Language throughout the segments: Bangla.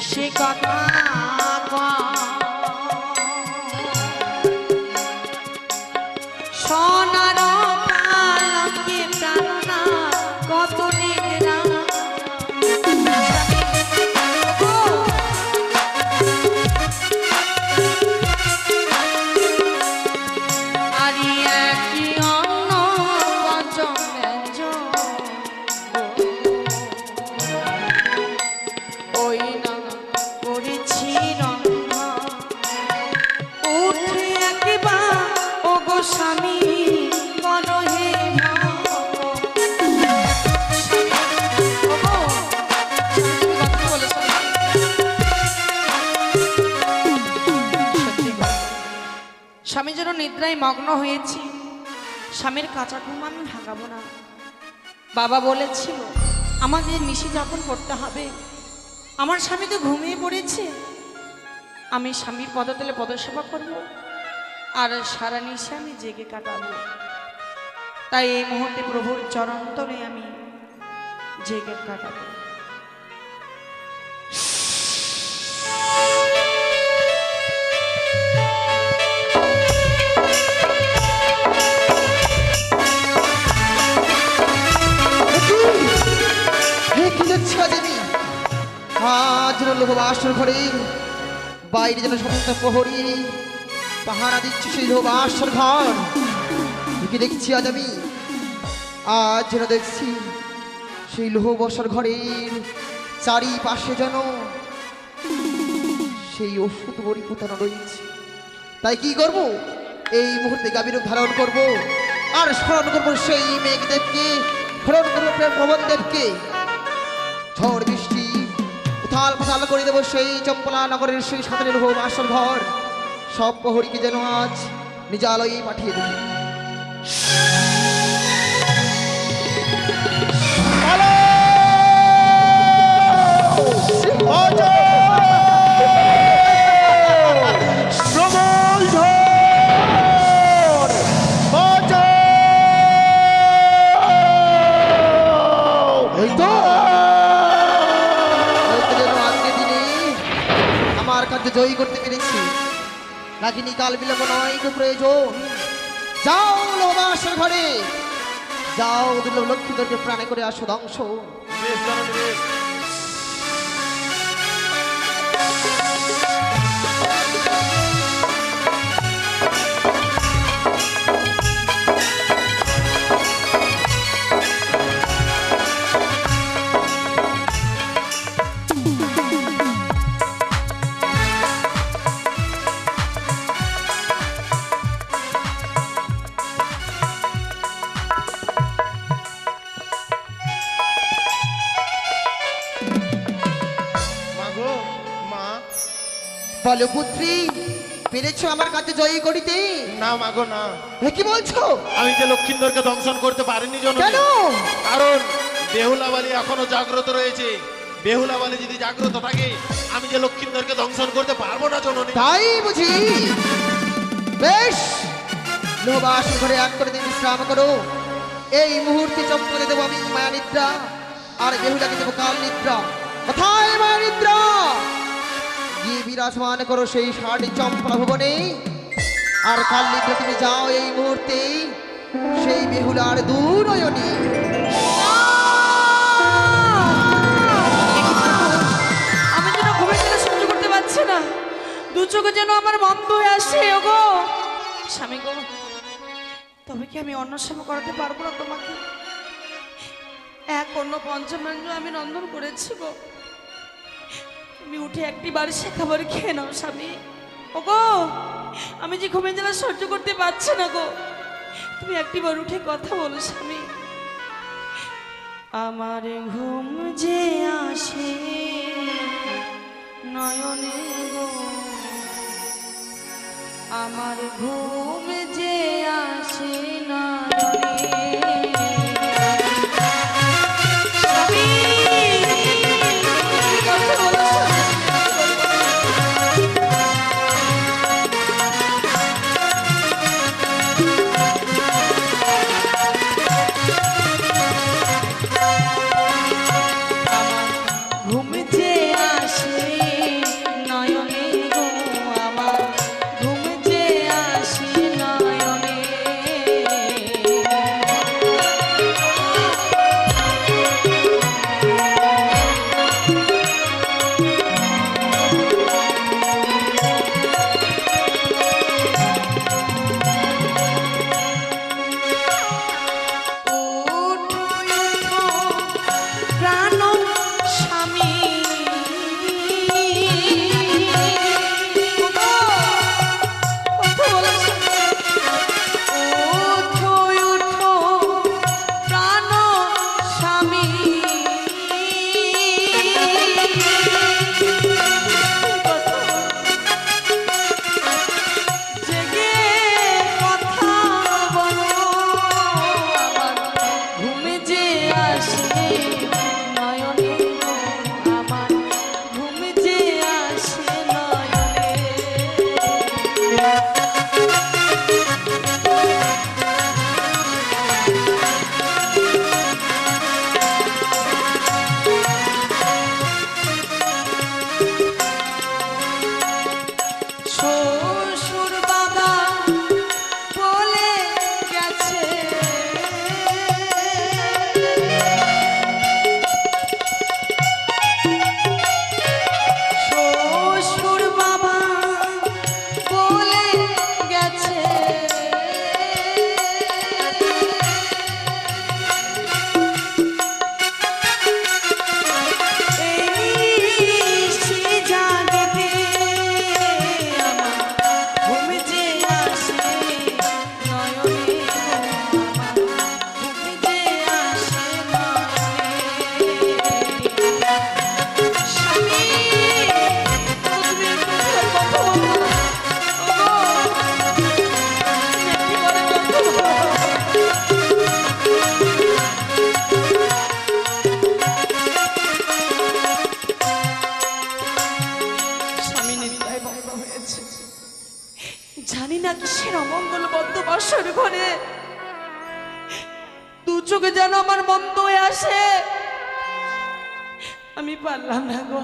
হেসে কথা নিদ্রায় মগ্ন হয়েছি। স্বামীর কাঁচা ঘুম আমি ভাগাবো না। বাবা বলেছিল আমাদের নিশি যাপন করতে হবে। আমার স্বামী তো ঘুমিয়ে পড়েছে। আমি স্বামীর পদতলে পদসেবা করব আর সারা নিশে আমি জেগে কাটাবো। তাই এই মুহূর্তে প্রভুর চরন্তরে আমি জেগে কাটাবো। বাইরে যেন সমস্ত প্রহরী। পাহারা দিচ্ছে সেই বাসর ঘর এ কি দেখছি আজ আমি, আজ যেন দেখছি সেই লোহ বসর ঘরের চারিপাশে যেন সেই ওষুধ বড়ি পোতানো রয়েছে। তাই কি করব? এই মুহূর্তে গাভীরূপ ধারণ করব আর স্মরণ করব সেই মেঘদেবকে, স্মরণ করব প্রেম ভবন দেবকে। ঝড় বৃষ্টি উথাল পাথাল করে দেবো সেই চম্পলা নগরের সেই সাঁতারের হোম আসল ঘর। সব প্রহরীকে যেন আজ নিজ আলোয় পাঠিয়ে দেবে এই নিকাল বিলম্ব নয় তো প্রয়োজন। যাও লোমাসের ঘরে। যাও দিল লক্ষ্মীদেরকে প্রাণে করে আসো ধ্বংস। বলো পুত্রী পেরেছ আমার কাছে জয়ী করিতে? না মাগো না। এ কি বলছো? আমি যে লক্ষিন্দরকে দংশন করতে পারিনি জন কেন? কারণ বেহুলাবালি এখনও জাগ্রত রয়েছে। বেহুলাবালি যদি জাগ্রত থাকে আমি যে লক্ষিন্দরকে দংশন করতে পারব না জননী। তাই বুঝি? বেশ। লোহবাস ঘরে এক করে দিন বিশ্রাম করো। এই মুহূর্তে চম্পলে দেবো আমি মায়া নিদ্রা আর বেহুলাকে দেবো কাল নিদ্রা কোথায় মায়া নিদ্রা গিয়ে বিরাজমান করো সেই ষাট চম্পলা ভুবনে। আর কাল তুমি যাও এই মুহূর্তে, সেই বেহুলার দুনয়নী। আমি যেন সহ্য করতে পারছি না। দু যেন আমার হয়ে আসছে স্বামী তবে কি আমি সেবা করাতে পারব না তোমাকে? অন্য আমি করেছি গো। তুমি উঠে একটি বাড়ি সে খাবার খেয়ে নাও, স্বামী। ওগো, আমি যে ঘুমের জন্য সহ্য করতে পারছি না গো। তুমি একটি বার উঠে কথা বলো, স্বামী। আমার ঘুম যে আসে নয়নে গো, আমার ঘুম যে আসে নয়নে বর্ষর ঘরে দু চোখে যেন আমার মন্দ আসে। আমি পারলাম না গো।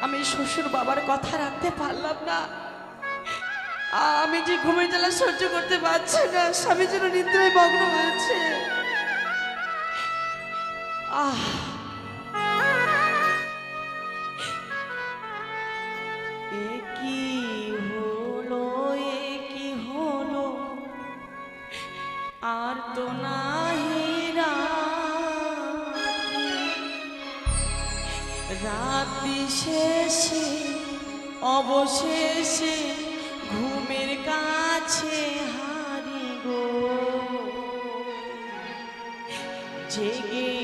আমি শ্বশুর বাবার কথা রাখতে পারলাম না। আমি যে ঘুমের জ্বালা সহ্য করতে পারছি না স্বামী যেন নিদ্রায় মগ্ন হয়েছে। আহ। অবশেষে ঘুমের কাছে হারি জেগে